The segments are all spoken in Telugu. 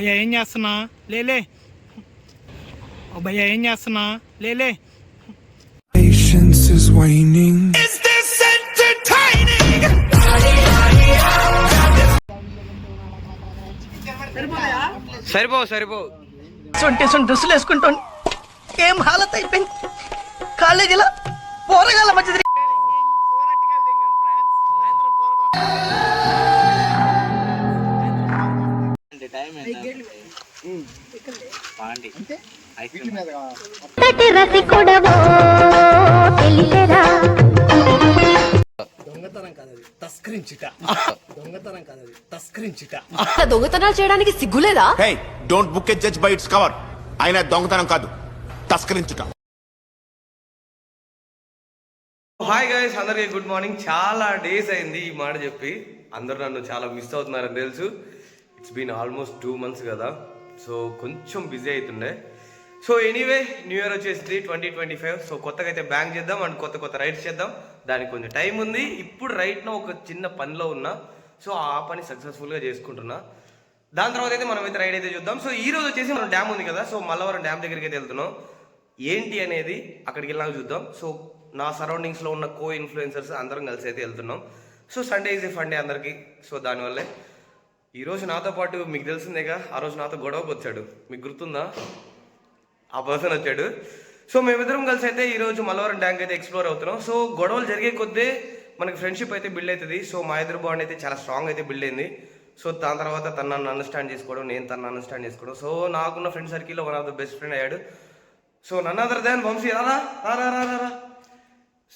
భయ్యా ఏం చేస్తున్నా? లేలే. ఓ భయ్యా ఏం చేస్తున్నా? లేలే. Patience is waning. సరిపోవు సరిపోవు. సొంటి సొంటి డ్రెస్సులు వేసుకుంటాను ఏం హాలత్ అయిపోయింది? కాలేజీలో పోరగాల మధ్య ఎంతటి రసికుడవో తెలియరా దొంగతనాలు చేయడానికి సిగ్గులేదా? Hey don't book a judge by its cover ఆయన దొంగతనం కాదు తస్కరించుట. హాయ్ గైస్ అందరికీ గుడ్ మార్నింగ్ చాలా డేస్ అయింది ఈ మాట చెప్పి. అందరూ నన్ను చాలా మిస్ అవుతున్నారని తెలుసు. It's been almost two months కదా. సో కొంచెం బిజీ అవుతుండే సో ఎనీవే న్యూ ఇయర్ వచ్చేసి ట్వంటీ ట్వంటీ ఫైవ్ సో కొత్తగా అయితే బ్యాంక్ చేద్దాం అండ్ కొత్త కొత్త రైడ్స్ చేద్దాం. దానికి కొంచెం టైం ఉంది. ఇప్పుడు రైట్నో ఒక చిన్న పనిలో ఉన్నా. సో ఆ పని సక్సెస్ఫుల్గా చేసుకుంటున్నా. దాని తర్వాత అయితే మనం అయితే రైడ్ అయితే చూద్దాం. సో ఈ రోజు వచ్చేసి మనం డ్యామ్ ఉంది కదా. సో మల్లవరం డ్యామ్ దగ్గరికి అయితే వెళ్తున్నాం. ఏంటి అనేది అక్కడికి వెళ్ళాక చూద్దాం. సో నా సరౌండింగ్స్లో ఉన్న కో ఇన్ఫ్లుయెన్సర్స్ అందరం కలిసి అయితే వెళ్తున్నాం so Sunday is a funday అందరికీ. సో దానివల్లే ఈ రోజు నాతో పాటు మీకు తెలిసిందేగా ఆ రోజు నాతో గొడవకు వచ్చాడు. మీకు గుర్తుందా? ఆ పర్సన్ వచ్చాడు. సో మేమిద్దరం కలిసి అయితే ఈరోజు మల్లవరం డ్యాంక్ అయితే ఎక్స్ప్లోర్ అవుతున్నాం. సో గొడవలు జరిగే కొద్దీ మనకి ఫ్రెండ్షిప్ అయితే బిల్డ్ అవుతుంది. సో మా ఇద్దరు బాండ్ అయితే చాలా స్ట్రాంగ్ అయితే బిల్డ్ అయింది. సో దాని తర్వాత తను నన్ను అండర్స్టాండ్ చేసుకోవడం నేను తను అండర్స్టాండ్ చేసుకోవడం. సో నాకున్న ఫ్రెండ్ సర్కిల్లో one of the best friend అయ్యాడు. సో నన్ను అదర్ దాన్ వంశీ రారా రా రా రా రా రా.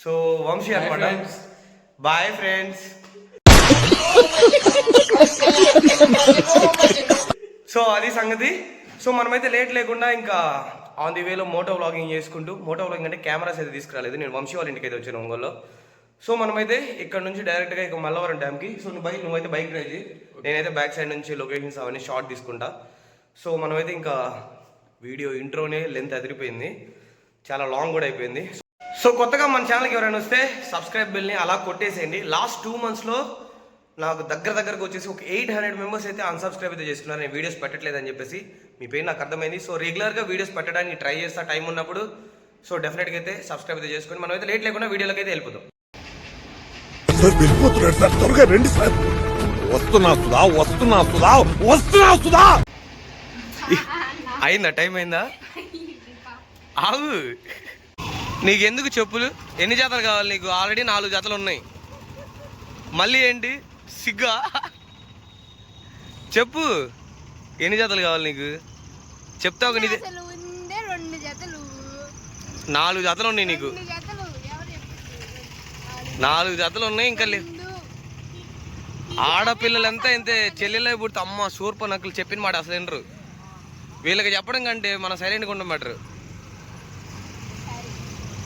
సో వంశీ అనమాట బాయ్ ఫ్రెండ్స్ సో అది సంగతి. సో మనమైతే లేట్ లేకుండా ఇంకా ఆన్ ది వేలో మోటో వ్లాగింగ్ చేసుకుంటూ మోటో వ్లాగింగ్ అంటే కెమెరాస్ అయితే తీసుకురాలేదు. నేను వంశీ వాళ్ళ ఇంటికి అయితే వచ్చాను ఒంగోలో సో మనమైతే ఇక్కడ నుంచి డైరెక్ట్గా ఇక మల్లవరం డ్యామ్కి సో నువ్వు బైక్ నువ్వైతే బైక్ డ్రైవ్ చేయి. నేనైతే బ్యాక్ సైడ్ నుంచి లొకేషన్స్ అవన్నీ షార్ట్ తీసుకుంటా. సో మనమైతే ఇంకా వీడియో ఇంట్రోనే లెంత్ అదిరిపోయింది. చాలా లాంగ్ కూడా అయిపోయింది. సో కొత్తగా మన ఛానల్కి ఎవరైనా వస్తే సబ్స్క్రైబ్ బిల్ని అలా కొట్టేసేయండి. లాస్ట్ టూ మంత్స్లో నాకు దగ్గర దగ్గరకు వచ్చేసి ఒక ఎయిట్ హండ్రెడ్ మెంబర్స్ అయితే అన్సబ్స్క్రైబ్ అయితే చేసుకున్నారు. నేను వీడియోస్ పెట్టట్లేదని చెప్పేసి మీ పేరు నాకు అర్థమైంది. సో రెగ్యులర్గా వీడియోస్ పెట్టడానికి ట్రై చేస్తా టైం ఉన్నప్పుడు సో డెఫినెట్గా అయితే సబ్స్క్రైబ్ అయితే చేసుకొని మనం అయితే లేట్ లేకుండా వీడియోలోకి అయితే వెళ్ళిపోతాం. సార్ వెళ్ళిపోతున్నాడు సార్ త్వరగా రండి సార్. వస్తున్నా సుధా వస్తున్నా సుధా వస్తున్నా సుధా. అయిందా టైం అయిందా? ఆగు. నీకు ఎందుకు చెప్పులు? ఎన్ని జతలు కావాలి నీకు? ఆల్రెడీ నాలుగు జతలు ఉన్నాయి. మళ్ళీ ఏంటి? సిగ్గా? చెప్పు. ఎన్ని జతలు కావాలి నీకు? చెప్తావు ఒక నీది నాలుగు జతలు ఉన్నాయి నీకు? నాలుగు జతలు ఉన్నాయి ఇంకా లేవు ఆడపిల్లలంతా ఇంతే చెల్లెలే పుడితే అమ్మ సూర్ప నక్కులు చెప్పిన మాట అసలు వినరు. వీళ్ళకి చెప్పడం కంటే మనం సైలెంట్గా ఉండమంటారు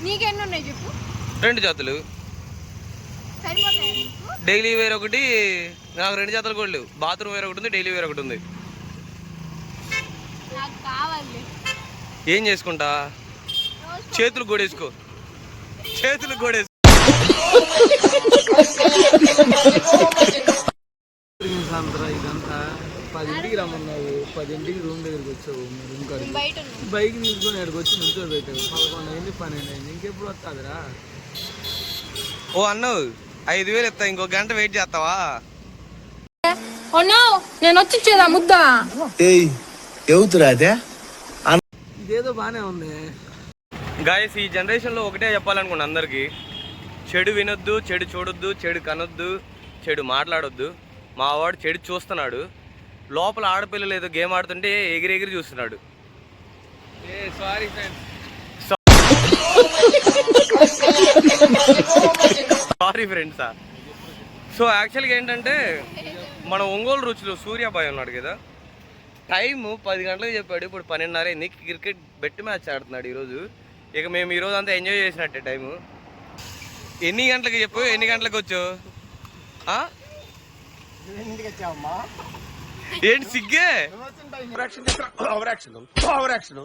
నీకెన్ని ఉన్నాయి చెప్పు? రెండు జతలు. డైలీ వేర్ ఒకటి నాకు రెండు జతలు లేవు. బాత్రూమ్ వేర్ ఒకటి ఉంది డైలీ వేర్ ఒకటి ఉంది. నాకు కావాలి. ఏం చేసుకుంటా? చేతులు గోడేసుకో. చేతులు గోడేసుకో. ఇదంతా పదింటికి రమ్మన్నావు. పదింటికి రూమ్ దగ్గరికి వచ్చావు. రూమ్ ఉన్నావు బైక్ తీసుకొని ఇక్కడికి వచ్చి నుంచో పెట్టావు పదకొండు అయింది పన్నెండు అయింది ఇంకెప్పుడు వస్తుందిరా? ఓ అన్నవు. ఐదు వేలు ఇస్తా ఇంకో గంట వెయిట్ చేస్తావా? నేను వచ్చి ఇచ్చేదా ముద్ద. ఇదేదో బానే ఉంది. గాయస్ ఈ జనరేషన్లో ఒకటే చెప్పాలనుకున్నా అందరికీ. చెడు వినొద్దు చెడు చూడొద్దు చెడు కనొద్దు చెడు మాట్లాడొద్దు. మా వాడు చెడు చూస్తున్నాడు. లోపల ఆడపిల్లలు ఏదో గేమ్ ఆడుతుంటే ఎగిరి ఎగిరి చూస్తున్నాడు. ఏ సారీ ఫ్రెండ్స్ సారీ ఫ్రెండ్సా సో యాక్చువల్గా ఏంటంటే మన ఒంగోలు రుచులు సూర్యాబాయ్ ఉన్నాడు కదా. టైం పది గంటలకు చెప్పాడు ఇప్పుడు పన్నెండున్నర అయింది. క్రికెట్ బెట్ మ్యాచ్ ఆడుతున్నాడు ఈరోజు. ఇక మేము ఈరోజు అంతా ఎంజాయ్ చేసినట్టే టైము ఎన్ని గంటలకు చెప్పు ఎన్ని గంటలకు వచ్చావు? ఏంటి సిగ్గే? ఓవర్ యాక్షన్ ఓవర్ యాక్షన్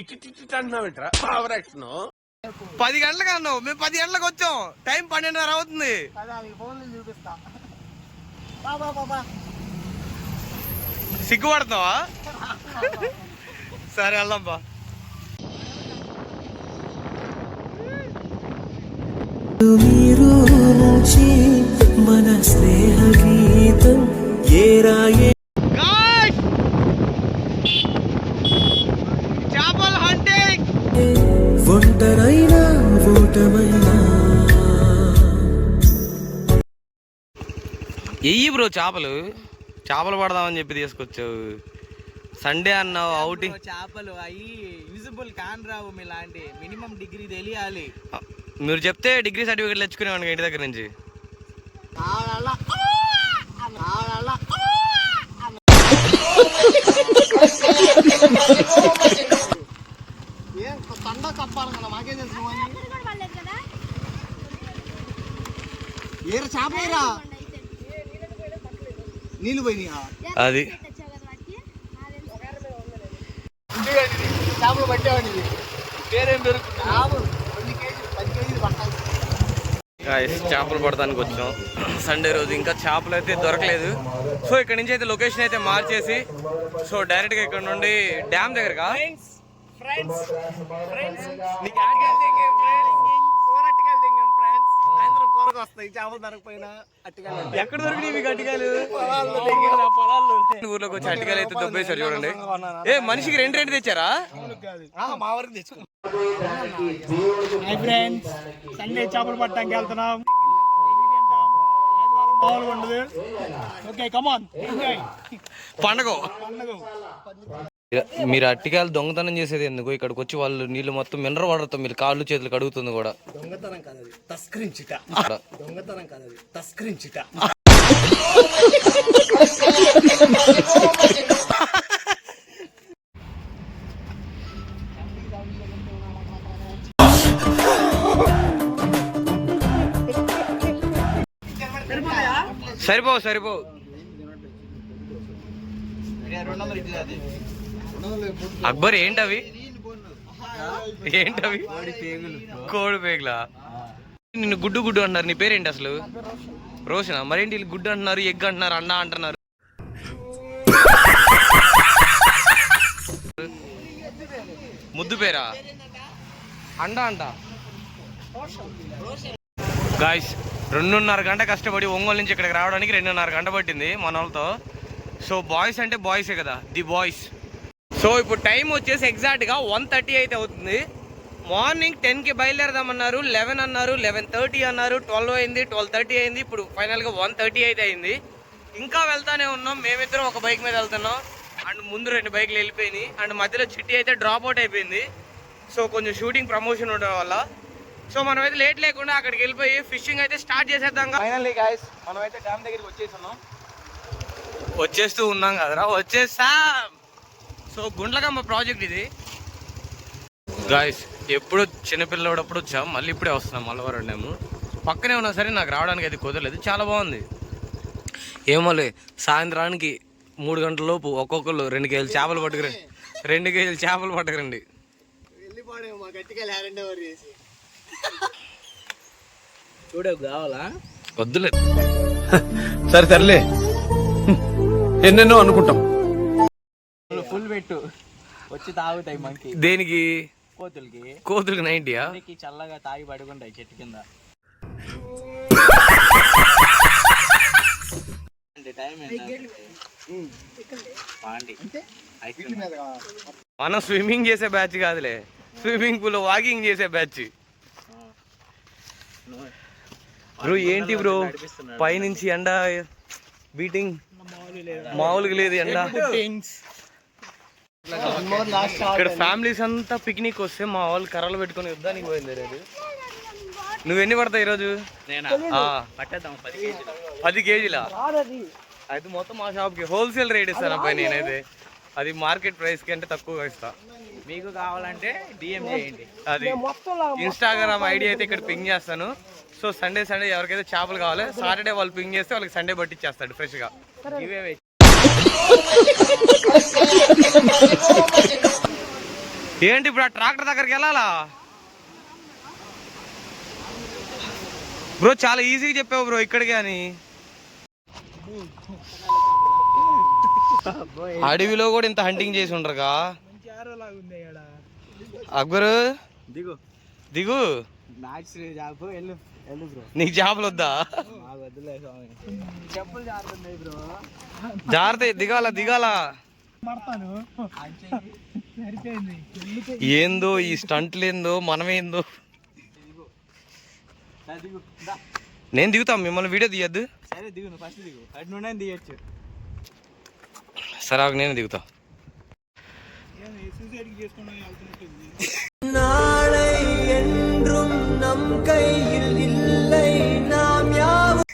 ఇటు ఇటు అంటున్నావేంట్రా? ఓవర్ యాక్షన్ పది గంటలకు అన్నావు. మేము పది గంటలకు వచ్చాం. టైం పన్నెండున్నర అవుతుంది. సిగ్గుపడుతున్నావా? సరే వెళ్దాం బా. మీరు నుంచి మన స్నేహ గీతం ఏరాయే ఎయ్యి బ్రో చేపలు. చేపలు పడదామని చెప్పి తీసుకొచ్చావు. సండే అన్నావు అవుటింగ్ చేపలు అవి విజిబుల్ కాన్ రావు మీలాంటి. మినిమం డిగ్రీ తెలియాలి. మీరు చెప్తే డిగ్రీ సర్టిఫికేట్ తెచ్చుకునేవాడిని ఇంటి దగ్గర నుంచి. ఏరు చేప ఏరా నీళ్ళు పోయినాయా? అది. చేపలు పేరేం పేరు చేపలు పడడానికి వచ్చాం. సండే రోజు ఇంకా చేపలు అయితే దొరకలేదు. సో ఇక్కడ నుంచి అయితే లొకేషన్ అయితే మార్చేసి సో డైరెక్ట్గా ఇక్కడ నుండి డ్యామ్ దగ్గరగా ఫ్రెండ్స్ ఫ్రెండ్స్ నీకు అట్టుకెళ్తే కూర అట్టుకెళ్తే ఫ్రెండ్స్ వస్తాయి చేపలు దొరకపోయినా అట్టుకెళ్ళండి ఎక్కడ దొరికినాయి మీకు అట్టికాయలు పొలాల్లో ఊర్లోకి వచ్చి అట్టికాయలు అయితే దొబ్బేశారు చూడండి. ఏ మనిషికి రెండు రెండు తెచ్చారా? మా వరకు ఫ్రెండ్స్ సండే చేపలు పట్టడానికి వెళ్తున్నాం. ఉండదు. ఓకే కమాన్ పండగ. మీరు అట్టికాయలు దొంగతనం చేసేది ఎందుకు? ఇక్కడికి వచ్చి వాళ్ళు నీళ్ళు మొత్తం మినరల్ వాటర్తో మీరు కాళ్ళు చేతులు కడుగుతుంది కూడా. దొంగతనం తస్కరించుట. దొంగతనం కాదది. తస్కరించుట. సరిపోవు సరిపోవు. అక్బర్ ఏంటవి? ఏంటవి? కోడి పేగులా. నిన్ను గుడ్డు గుడ్డు అంటున్నారు నీ పేరేంటి అసలు? రోషనా? మరేంటి వీళ్ళు గుడ్డు అంటున్నారు ఎగ్ అంటున్నారు అన్న అంటున్నారు? ముద్దు పేరా? అండ అంట గాయస్ రెండున్నర గంట కష్టపడి ఒంగోలు నుంచి ఇక్కడికి రావడానికి రెండున్నర గంట పట్టింది మన వాళ్ళతో సో బాయ్స్ అంటే బాయ్సే కదా? ది బాయ్స్ సో ఇప్పుడు టైం వచ్చేసి ఎగ్జాక్ట్గా వన్ థర్టీ అయితే అవుతుంది. మార్నింగ్ టెన్కి బయలుదేరదామన్నారు లెవెన్ అన్నారు లెవెన్ థర్టీ అన్నారు ట్వెల్వ్ అయింది ట్వెల్వ్ థర్టీ అయింది ఇప్పుడు ఫైనల్గా వన్ థర్టీ అయితే అయింది. ఇంకా వెళ్తానే ఉన్నాం మేమిద్దరం ఒక బైక్ మీద వెళ్తున్నాం. అండ్ ముందు రెండు బైక్లు వెళ్ళిపోయినాయి. అండ్ మధ్యలో చిట్టి అయితే డ్రాప్ అవుట్ అయిపోయింది. సో కొంచెం షూటింగ్ ప్రమోషన్ ఉండడం వల్ల. సో మనం అయితే లేట్ లేకుండా అక్కడికి వెళ్ళిపోయి ఫిషింగ్ అయితే స్టార్ట్ చేసేద్దాం ఫైనల్లీ గాయస్ మనం అయితే డ్యామ్ దగ్గరికి వచ్చేస్తున్నాం. వచ్చేస్తూ ఉన్నాం కదరా వచ్చేసాం సో గుండ్లకమ్మ ప్రాజెక్ట్ ఇది. గాయస్ ఎప్పుడు చిన్నపిల్లడప్పుడు వచ్చాం మళ్ళీ ఇప్పుడే వస్తున్నాం మల్లవరం డ్యాము. పక్కనే ఉన్నా సరే నాకు రావడానికి అయితే కుదరలేదు చాలా బాగుంది. ఏమోలే సాయంత్రానికి మూడు గంటల లోపు ఒక్కొక్కరు రెండు కేజీలు చేపలు పట్టుకురండి. రెండు కేజీలు చేపలు పట్టుకురండి. చూడకు కావాలా? వద్దులే. సరే సర్లే. ఎన్నెన్నో అనుకుంటాం. వచ్చి తాగుతాయి మనకి. దేనికి? కోతులకి. కోతులకు నైంటీయా చల్లగా తాగి పడుకుంటాయి చెట్టు కింద. మనం స్విమ్మింగ్ చేసే బ్యాచ్ కాదులే. స్విమ్మింగ్ పూల్ వాకింగ్ చేసే బ్యాచ్. బ్రో ఏంటి బ్రో? పైనుంచి ఎండ బీటింగ్. మామూలుగా లేదు ఎండ. ఇక్కడ ఫ్యామిలీస్ అంతా పిక్నిక్ వస్తే మా వాళ్ళు కర్రలు పెట్టుకొని యుద్ధానికి బయలుదేరారు నువ్వు ఎన్ని పడతావు ఈరోజు? నేనా? ఆ, పట్టేద్దాం పది కేజీలు. అయితే మొత్తం మా షాప్కి హోల్సేల్ రేట్ ఇస్తాను అబ్బాయి నేనైతే. అది మార్కెట్ ప్రైస్కి అంటే తక్కువగా ఇస్తా. మీకు కావాలంటే డిఎం చేయండి. అది ఇన్స్టాగ్రామ్ ఐడి అయితే ఇక్కడ పింగ్ చేస్తాను. సో సండే సండే ఎవరికైతే చేపలు కావాలి సాటర్డే వాళ్ళు పింగ్ చేస్తే వాళ్ళకి సండే పట్టిచ్చేస్తాడు ఫ్రెష్గా ఇవే ఏంటి ఇప్పుడు ఆ ట్రాక్టర్ దగ్గరికి వెళ్ళాలా? బ్రో చాలా ఈజీగా చెప్పావు బ్రో ఇక్కడికి అని. అడవిలో కూడా ఇంత హంటింగ్ చేసి ఉండరుగా? అక్బరు? దిగు. దిగు. నాకు చేపలు వద్దా జాగ్రత్త దిగాల దిగాల? ఏందో ఈ స్టంట్లు ఏందో మనమేందో. నేను దిగుతాం మిమ్మల్ని వీడియో తీయద్దు. సరే దిగు నువ్వు ఫస్ట్ దిగు. అటు నుండి దిగచ్చు సరే ఆగు, నేను దిగుతా. நம் கையில் இல்லை நாம் யாவும்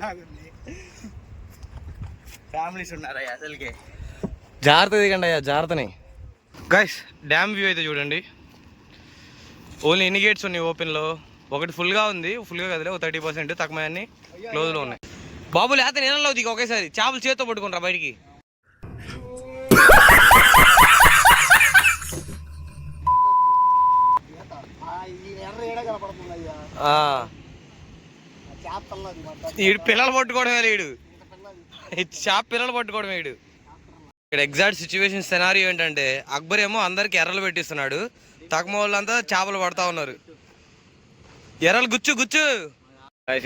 లాగా ఉంది ఫ్యామిలీస్ ఉన్నారా అసలుకే జాగ్రత్త దిగండి అయ్యా జాగ్రత్తని గైస్ డ్యామ్ వ్యూ అయితే చూడండి ఓన్లీ ఎన్ని గేట్స్ ఉన్నాయి ఓపెన్లో ఒకటి ఫుల్గా ఉంది ఫుల్గా కదిలే ఒక థర్టీ పర్సెంట్ తక్కువ అన్ని క్లోజ్లో ఉన్నాయి బాబు లేకపోతే నీళ్ళలో దిగి ఒకేసారి చేపలు చేత్తో పట్టుకుంటారా బయటికి ఆ. ఈడు పిల్లలు పట్టుకోవడమే లేడు ఈ చేప పిల్లలు పట్టుకోవడం వీడు ఇక్కడ ఎగ్జాక్ట్ సిచ్యువేషన్ సెనారీ ఏంటంటే అక్బర్ ఏమో అందరికి ఎర్రలు పెట్టిస్తున్నాడు. తక్కువ వాళ్ళంతా చేపలు పడతా ఉన్నారు. ఎర్రలు గుచ్చు గుచ్చు.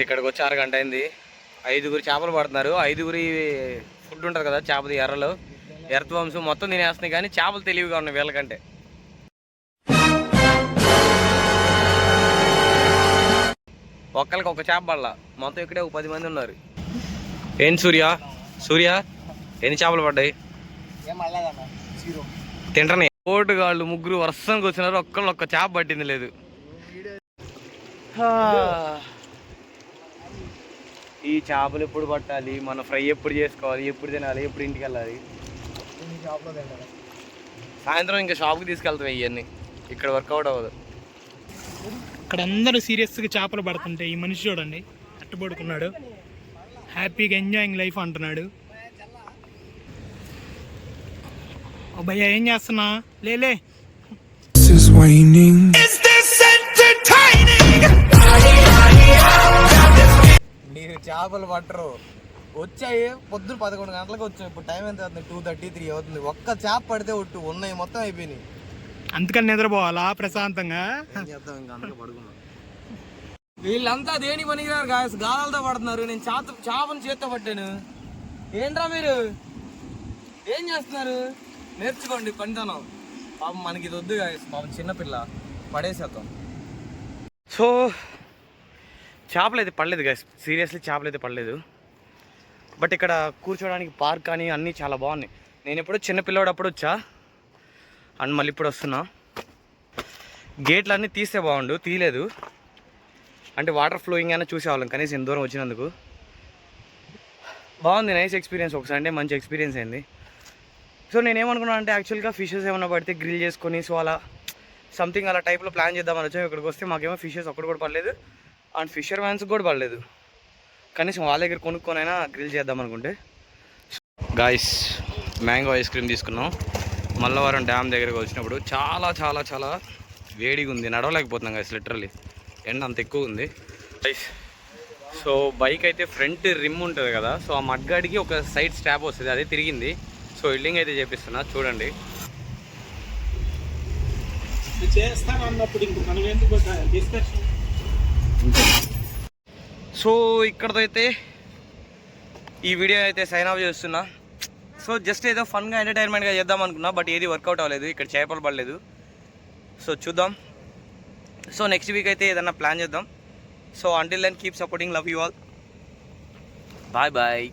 ఇక్కడికి వచ్చి అరగంట అయింది. ఐదుగురు చేపలు పడుతున్నారు. ఐదుగురి ఫుడ్ ఉంటుంది కదా చేపది ఎర్రలు. ఎర్త్ వంశం మొత్తం తినేస్తున్నాయి కానీ చేపలు తెలివిగా ఉన్నాయి వీళ్ళకంటే. ఒక్కరికి ఒక చేప పడలా. మొత్తం ఇక్కడే ఒక పది మంది ఉన్నారు. ఏంటి సూర్య? సూర్య ఎన్ని చేపలు పడ్డాయి? తింటనే. ఓటుగాళ్ళు ముగ్గురు వర్షం కూర్చున్నారు ఒక్కళ్ళు ఒక్క చేప పట్టింది లేదు. ఈ చేపలు ఎప్పుడు పట్టాలి? మన ఫ్రై ఎప్పుడు చేసుకోవాలి? ఎప్పుడు తినాలి? ఎప్పుడు ఇంటికి వెళ్ళాలి? సాయంత్రం ఇంకా షాప్కి తీసుకెళ్తాం ఇవన్నీ ఇక్కడ వర్కౌట్ అవ్వదు. ఇక్కడ అందరూ సీరియస్గా చేపలు పడుతుంటే ఈ మనిషి చూడండి అట్టుబడుకున్నాడు. హ్యాపీగా ఎంజాయింగ్ లైఫ్ అంటున్నాడు. ఓ భయ్యా ఏం చేస్తున్నా? లేలే. మీరు చేపలు పట్టరు. వచ్చాయి పొద్దున పదకొండు గంటలకు వచ్చాయి. ఇప్పుడు టైం ఎంత అవుతుంది? టూ థర్టీ త్రీ అవుతుంది. ఒక్క చేప పడితే ఒట్టు ఉన్నాయి మొత్తం అయిపోయినాయి. అందుకని నిద్రపోవాలా ప్రశాంతంగా? ఏం చేద్దాం ఇంకా అందుకే పడుకున్నాం. వీళ్ళంతా దేని పనికిరారు గాయస్ గాలాలతో పడుతున్నారు. నేను చేత చేపను చేత్తో పట్టాను. ఏంట్రా మీరు? ఏం చేస్తున్నారు? నేర్చుకోండి పనితనం. పాపం మనకి ఇది వద్దు గాయస్ పాపం చిన్నపిల్ల పడేసేద్దాం. సో చేపలు అయితే పడలేదు గైస్ సీరియస్లీ చేపలు అయితే పడలేదు. బట్ ఇక్కడ కూర్చోడానికి పార్క్ కానీ అన్నీ చాలా బాగున్నాయి. నేను ఎప్పుడో చిన్న పిల్లోడప్పుడు వచ్చా? అండ్ మళ్ళీ ఇప్పుడు వస్తున్నా. గేట్లు అన్నీ తీస్తే బాగుండు తీయలేదు. అంటే వాటర్ ఫ్లోయింగ్ అయినా చూసేవాళ్ళం కనీసం ఎంత దూరం వచ్చినందుకు. బాగుంది నైస్ ఎక్స్పీరియన్స్ ఒకసారి అంటే మంచి ఎక్స్పీరియన్స్ అయింది. సో నేను ఏమనుకున్నాను అంటే యాక్చువల్గా ఫిషెస్ ఏమైనా పడితే గ్రిల్ చేసుకొని సో అలా సంథింగ్ అలా టైప్లో ప్లాన్ చేద్దామని వచ్చాము ఇక్కడికి వస్తే మాకేమో ఫిషెస్ ఒక్కటి కూడా పడలేదు. అండ్ ఫిషర్ మ్యాన్స్కి కూడా పడలేదు. కనీసం వాళ్ళ దగ్గర కొనుక్కొనైనా గ్రిల్ చేద్దాం అనుకుంటే గాయస్ మ్యాంగో ఐస్ క్రీమ్ తీసుకున్నాం. మల్లవరం డ్యామ్ దగ్గరికి వచ్చినప్పుడు చాలా చాలా చాలా వేడిగా ఉంది. నడవలేకపోతున్నాం గాయస్ లిటరల్లీ ఎండ అంత ఎక్కువ ఉంది. సో బైక్ అయితే ఫ్రంట్ రిమ్ ఉంటుంది కదా సో ఆ మడ్గాడికి ఒక సైడ్ స్టాప్ వస్తుంది అదే తిరిగింది. సో వెల్డింగ్ అయితే చేపిస్తున్నా చూడండి. సో ఇక్కడతో అయితే ఈ వీడియో అయితే సైన్ ఆఫ్ చేస్తున్నా. సో జస్ట్ ఏదో ఫన్గా ఎంటర్టైన్మెంట్గా చేద్దాం అనుకున్నా బట్ ఏది వర్కౌట్ అవ్వలేదు ఇక్కడ చేపలు పడలేదు సో చూద్దాం. సో నెక్స్ట్ వీక్ అయితే ఏదన్నా ప్లాన్ చేద్దాం. So until then keep supporting love you all bye bye